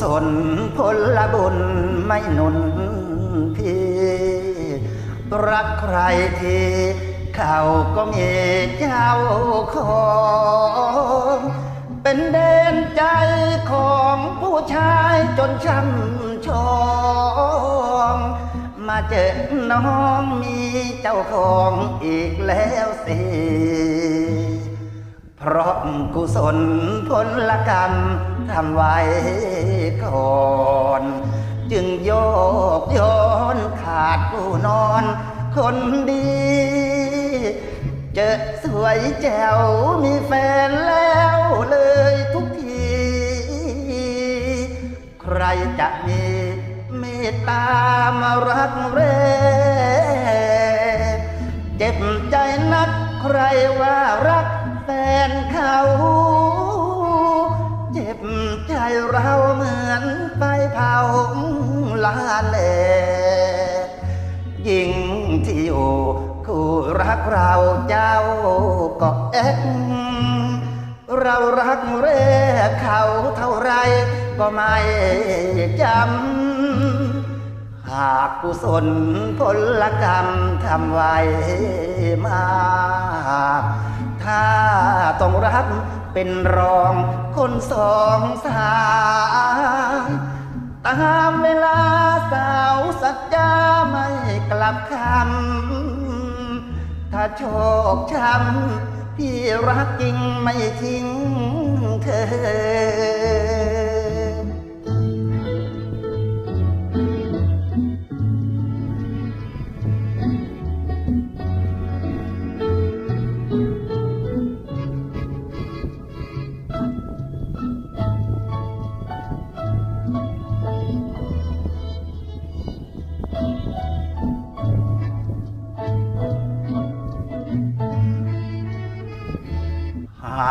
ศลผลบุญไม่หนุนพี่รักใครที่เขาก็มีเจ้าของเป็นเด่นใจของผู้ชายจนช้ำชองมาเจอน้องมีเจ้าของอีกแล้วสิ เพราะกุศลผลกรรมทำไว้ก่อน จึงโยกโยนขาดผู้นอนคนดี เจอสวยแจ๋วมีแฟนแล้วเลยทุกที ใครจะมีเมตตามารักเร เจ็บใจนักใครว่ารัก ฟนเขาเจ็บใจเราเหมือนไฟเผาลาเลยิ่งที่อยู่คู่รักเราเจ้าก็เอ็กเรารักเรเขาเท่าไรก็ไม่จำ หากกุศลผลกรรมทำไว้มาก ถ้าต้องรักเป็นรองคนสองสายตามเวลาสาวสัจจาไม่กลับคำ ถ้าโชคช้ำพี่รักจริงไม่ทิ้งเธอ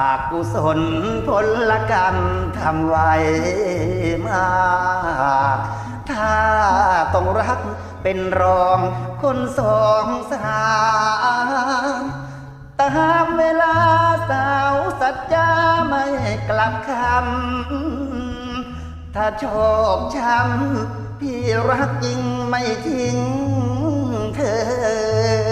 ากกุศลผลกรรมทำไว้มากถ้าต้องรักเป็นรองคนสองสามตามเวลาสาวสัจจาไม่กลับคำ ถ้าโชคช้ำพี่รักจริงไม่ทิ้งเธอ